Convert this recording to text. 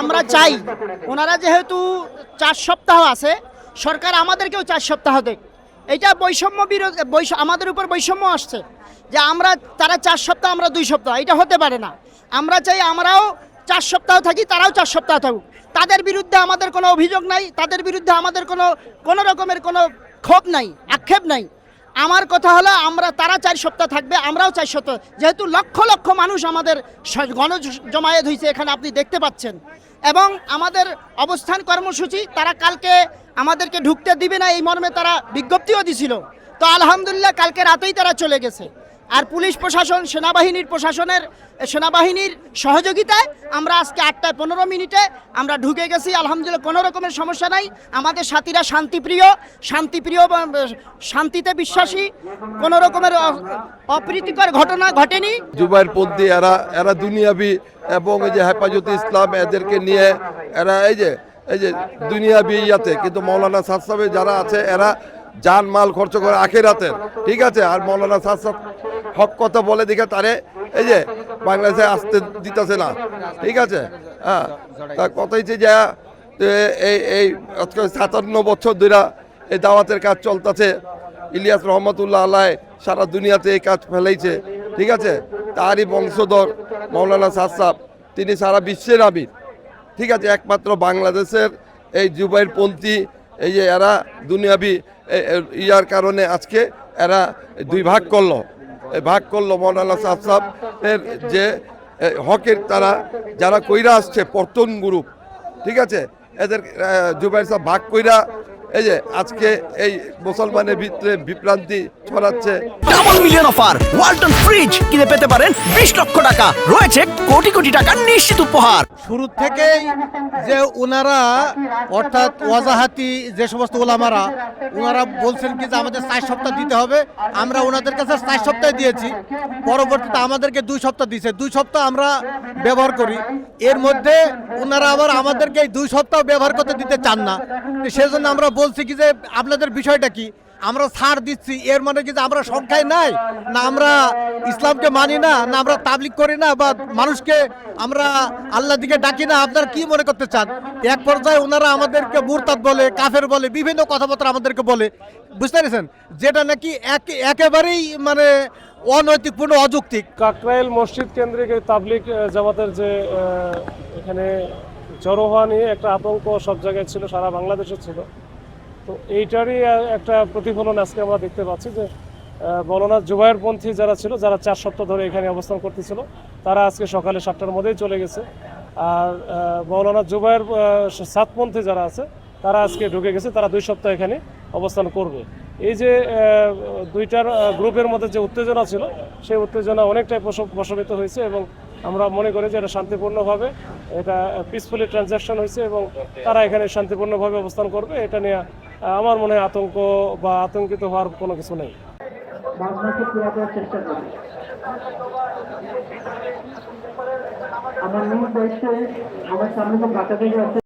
আমরা চাই, ওনারা যেহেতু চার সপ্তাহ আছে, সরকার আমাদেরকেও চার সপ্তাহ দেয় এটা বৈষম্য বিরোধ আমাদের উপর বৈষম্য আসছে। যে আমরা, তারা চার সপ্তাহ, আমরা দুই সপ্তাহ, এটা হতে পারে না। আমরা চাই আমরাও চার সপ্তাহ থাকি, তারাও চার সপ্তাহ থাকুক। তাদের বিরুদ্ধে আমাদের কোনো অভিযোগ নাই, তাদের বিরুদ্ধে আমাদের কোনো কোনো রকমের কোনো ক্ষোভ নাই, আক্ষেপ নাই। আমার কথা হলো, আমরা, তারা চার সপ্তাহ থাকবে, আমরাও চার সপ্তাহ, যেহেতু লক্ষ লক্ষ মানুষ আমাদের গণ জমায়েত হয়েছে এখানে আপনি দেখতে পাচ্ছেন। এবং আমাদের অবস্থান কর্মসূচি, তারা কালকে আমাদেরকে ঢুকতে দিবে না, এই মর্মে তারা বিজ্ঞপ্তিও দিছিল। তো আলহামদুলিল্লাহ, কালকে রাতেই তারা চলে গেছে। আর পুলিশ প্রশাসন, সেনাবাহিনীর প্রশাসনের, সেনাবাহিনীর সহযোগিতায় আমরা আজকে আটটায় পনেরো মিনিটে আমরা ঢুকে গেছি। আলহামদুলিল্লাহ কোনো রকমের সমস্যা নাই। আমাদের সাথীরা শান্তিপ্রিয় শান্তিপ্রিয় শান্তিতে বিশ্বাসী। কোনো রকমের অপ্রীতিকর ঘটনা ঘটেনি। জুবাইর পন্থী, এরা এরা দুনিয়াবি এবং এই যে হেফাজতে ইসলাম এদেরকে নিয়ে এরা এই যে এই যে দুনিয়াবি ইয়াতে। কিন্তু মৌলানা সাদ যারা আছে, এরা যান মাল খরচ করে আখের আখেরাতের। ঠিক আছে? আর মৌলানা সাদ হক কথা বলে দেখে তারে এই যে বাংলাদেশে আসতে দিতেছে না। ঠিক আছে? হ্যাঁ। তার কথা হচ্ছে যে এই এই সাতান্ন বছর ধরে এই দাওয়াতের কাজ চলতেছে। ইলিয়াস রহমতুল্লাহ আল্লাহ সারা দুনিয়াতে এই কাজ ফেলাইছে। ঠিক আছে? তারই বংশধর মৌলানা সাসাব তিনি সারা বিশ্বের আবির ঠিক আছে? একমাত্র বাংলাদেশের এই জুবাইর পন্থী, এই যে এরা দুনিয়াবি ইয়ার কারণে আজকে এরা দুই ভাগ করল। ভাগ করল মৌলানা সাহসাব এর যে হকের তারা, যারা কইরা আসছে পর্তন গ্রুপ, ঠিক আছে? এদের জুবাইর সাহেব ভাগ কইরা এই যে আজকে এই মুসলমানের ভিতরে বিভ্রান্তি ছড়াচ্ছে। Double million offer Walton fridge কিনে পেতে পারেন বিশ লক্ষ টাকা। রয়েছে কোটি কোটি টাকার নিশ্চিত উপহার। শুরু থেকেই যে ওনারা অর্থাৎ ওয়াজাহাতি যে সমস্ত ওলামারা ওনারা বলছেন কি যে আমাদের চার সপ্তাহ দিতে হবে। আমরা ওনাদের কাছে চার সপ্তাহ দিয়েছি। পরবর্তীতে আমাদেরকে দুই সপ্তাহ দিয়েছে। দুই সপ্তাহ আমরা ব্যবহার করি। এর মধ্যে ওনারা আবার আমাদেরকে এই দুই সপ্তাহ ব্যবহার করতে দিতে চান না। সেজন্য আমরা বলছি কি যে আপনাদের বিষয়টা কি? আমরা ছাড় দিচ্ছি, এর মানে কি যে আমরা সংখ্যায় নাই? না আমরা ইসলামকে মানি না না আমরা তাবলিক করি না বা মানুষকে আমরা আল্লাহ দিকে ডাকি না, আপনারা কি মনে করতে চান? এক পর্যায়ে ওনারা আমাদেরকে মুরতাদ বলে, কাফের বলে, বিভিন্ন কথাবার্তা আমাদেরকে বলে, বুঝতে পেরেছেন? যেটা নাকি এক- একেবারেই মানে অনৈতিকপূর্ণ, অযৌক্তিক। কাকরাইল মসজিদ কেন্দ্রিক তাবলিক জামাতের যে এখানে জড়ো হওয়া নিয়ে একটা আতঙ্ক সব জায়গায় ছিল, সারা বাংলাদেশে ছিল। তো এইটারই একটা প্রতিফলন আজকে আমরা দেখতে পাচ্ছি যে বলনাথ জুবায়েরপন্থী পন্থী যারা ছিল যারা চার সপ্তাহ ধরে এখানে অবস্থান করতেছিল তারা আজকে সকালে সাতটার মধ্যেই চলে গেছে। আর আহ, জুবায়ের সাতপন্থী যারা আছে তারা আজকে ঢুকে গেছে তারা দুই সপ্তাহ এখানে অবস্থান করবে। এই যে দুইটার গ্রুপের মধ্যে যে উত্তেজনা ছিল, সেই উত্তেজনা অনেকটাই প্রশম- প্রশমিত হয়েছে এবং আমরা মনে করি যে এটা শান্তিপূর্ণভাবে, এটা পিসফুলি ট্রানজ্যাকশন হয়েছে এবং তারা এখানে শান্তিপূর্ণভাবে অবস্থান করবে, এটা নিয়ে আমার মনে হয় আতঙ্ক বা আতঙ্কিত হওয়ার কোনো কিছু নেই। আমার মূল দায়িত্বে আমার সামনে যে বাচ্চাদের